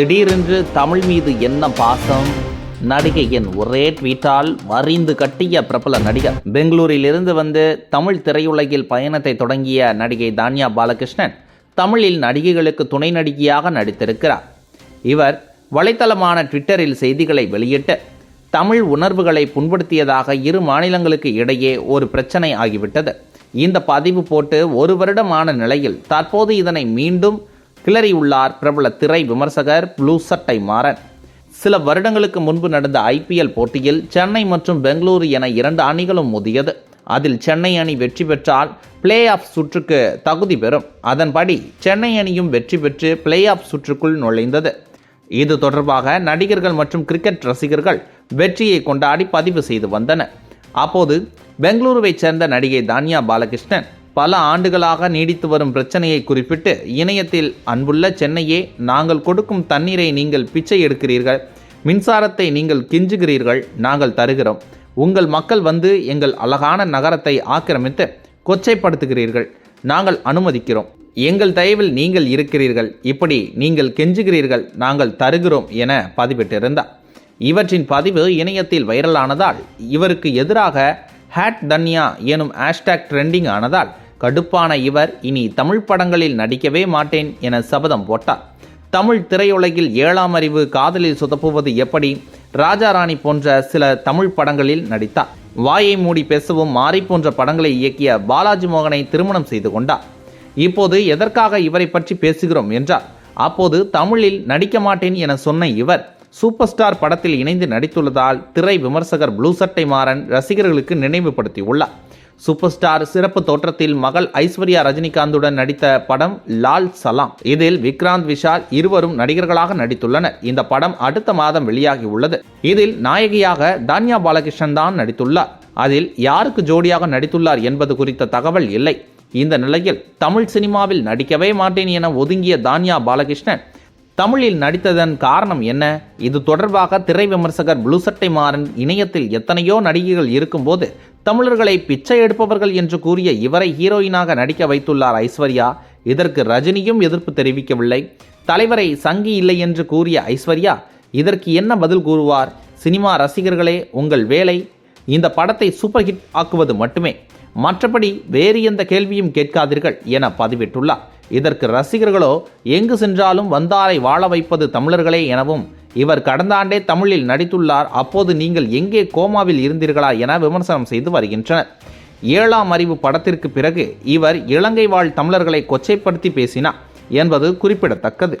திடீரென்று தமிழ் மீது என்ன பாசம்? நடிகையின் ஒரே ட்வீட்டால் மறிந்து கட்டிய பிரபல நடிகர். பெங்களூரிலிருந்து வந்து தமிழ் திரையுலகில் பயணத்தை தொடங்கிய நடிகை தான்யா பாலகிருஷ்ணன் தமிழில் நடிகைகளுக்கு துணை நடிகையாக நடித்திருக்கிறார். இவர் வலைத்தளமான ட்விட்டரில் செய்திகளை வெளியிட்டு தமிழ் உணர்வுகளை புண்படுத்தியதாக இரு மாநிலங்களுக்கு இடையே ஒரு பிரச்சனை ஆகிவிட்டது. இந்த பதிவு போட்டு ஒரு வருடமான நிலையில் தற்போது இதனை மீண்டும் கிளறியுள்ளார் பிரபல திரை விமர்சகர் ப்ளூ சட்டை மாறன். சில வருடங்களுக்கு முன்பு நடந்த ஐபிஎல் போட்டியில் சென்னை மற்றும் பெங்களூரு என இரண்டு அணிகளும் மோதியது. அதில் சென்னை அணி வெற்றி பெற்றால் பிளே ஆஃப் சுற்றுக்கு தகுதி பெறும். அதன்படி சென்னை அணியும் வெற்றி பெற்று பிளே ஆஃப் சுற்றுக்குள் நுழைந்தது. இது தொடர்பாக நடிகர்கள் மற்றும் கிரிக்கெட் ரசிகர்கள் வெற்றியை கொண்டாடி பதிவு செய்து வந்தனர். அப்போது பெங்களூருவைச் சேர்ந்த நடிகை தானியா பாலகிருஷ்ணன் பல ஆண்டுகளாக நீடித்து வரும் பிரச்சனையை குறிப்பிட்டு இணையத்தில் அன்புள்ள சென்னையே நாங்கள் கொடுக்கும் தண்ணீரை நீங்கள் பிச்சை எடுக்கிறீர்கள் மின்சாரத்தை நீங்கள் கிஞ்சுகிறீர்கள் நாங்கள் தருகிறோம். உங்கள் மக்கள் வந்து எங்கள் அழகான நகரத்தை ஆக்கிரமித்து கொச்சைப்படுத்துகிறீர்கள் நாங்கள் அனுமதிக்கிறோம். எங்கள் தயவில் நீங்கள் இருக்கிறீர்கள் இப்படி நீங்கள் கெஞ்சுகிறீர்கள் நாங்கள் தருகிறோம் என பதிவிட்டிருந்தார் இவற்றின் பதிவு இணையத்தில் வைரலானதால் இவருக்கு எதிராக ஹேட் தன்யா எனும் ஹேஷ்டேக் ட்ரெண்டிங் ஆனதால் கடுப்பான இவர் இனி தமிழ் படங்களில் நடிக்கவே மாட்டேன் என சபதம் போட்டார். தமிழ் திரையுலகில் ஏழாம் அறிவு காதலில் சுதப்புவது எப்படி? ராஜாராணி போன்ற சில தமிழ் படங்களில் நடித்தார். வாயை மூடி பேசவும் மாறி போன்ற படங்களை இயக்கிய பாலாஜி மோகனை திருமணம் செய்து கொண்டார். இப்போது எதற்காக இவரை பற்றி பேசுகிறோம் என்றார் அப்போது தமிழில் நடிக்க மாட்டேன் என சொன்ன இவர் சூப்பர் ஸ்டார் படத்தில் இணைந்து நடித்துள்ளதால் திரை விமர்சகர் ப்ளூ சட்டை மாறன் ரசிகர்களுக்கு நினைவுபடுத்தியுள்ளார். சூப்பர் ஸ்டார் சிறப்பு தோற்றத்தில் மகள் ஐஸ்வர்யா ரஜினிகாந்துடன் நடித்த படம் லால் சலாம். இதில் விக்ராந்த் விஷால் இருவரும் நடிகர்களாக நடித்துள்ளனர். இந்த படம் அடுத்த மாதம் வெளியாகி உள்ளது. இதில் நாயகியாக தான்யா பாலகிருஷ்ணன் தான் நடித்துள்ளார். அதில் யாருக்கு ஜோடியாக நடித்துள்ளார் என்பது குறித்த தகவல் இல்லை. இந்த நிலையில் தமிழ் சினிமாவில் நடிக்கவே மாட்டேன் என ஒதுங்கிய தான்யா பாலகிருஷ்ணன் தமிழில் நடித்ததன் காரணம் என்ன? இது தொடர்பாக திரை விமர்சகர் ப்ளூசட்டை மாறன் இணையத்தில் எத்தனையோ நடிகைகள் இருக்கும்போது தமிழர்களை பிச்சை எடுப்பவர்கள் என்று கூறிய இவரை ஹீரோயினாக நடிக்க வைத்துள்ளார் ஐஸ்வர்யா. இதற்கு ரஜினியும் எதிர்ப்பு தெரிவிக்கவில்லை. தலைவரை சங்கி இல்லை என்று கூறிய ஐஸ்வர்யா இதற்கு என்ன பதில் கூறுவார்? சினிமா ரசிகர்களே உங்கள் வேலை. இந்த படத்தை சூப்பர் ஹிட் ஆக்குவது மட்டுமே. மற்றபடி வேறு எந்த கேள்வியும் கேட்காதீர்கள் என பதிவிட்டுள்ளார். இதற்கு ரசிகர்களோ எங்கு சென்றாலும் வந்தாரை வாழ வைப்பது தமிழர்களே எனவும் இவர் கடந்த ஆண்டே தமிழில் நடித்துள்ளார். அப்போது நீங்கள் எங்கே கோமாவில் இருந்தீர்களா என விமர்சனம் செய்து வருகின்றனர். ஏழாம் அறிவு படத்திற்கு பிறகு இவர் இலங்கை வாழ் தமிழர்களை கொச்சைப்படுத்தி பேசினார் என்பது குறிப்பிடத்தக்கது.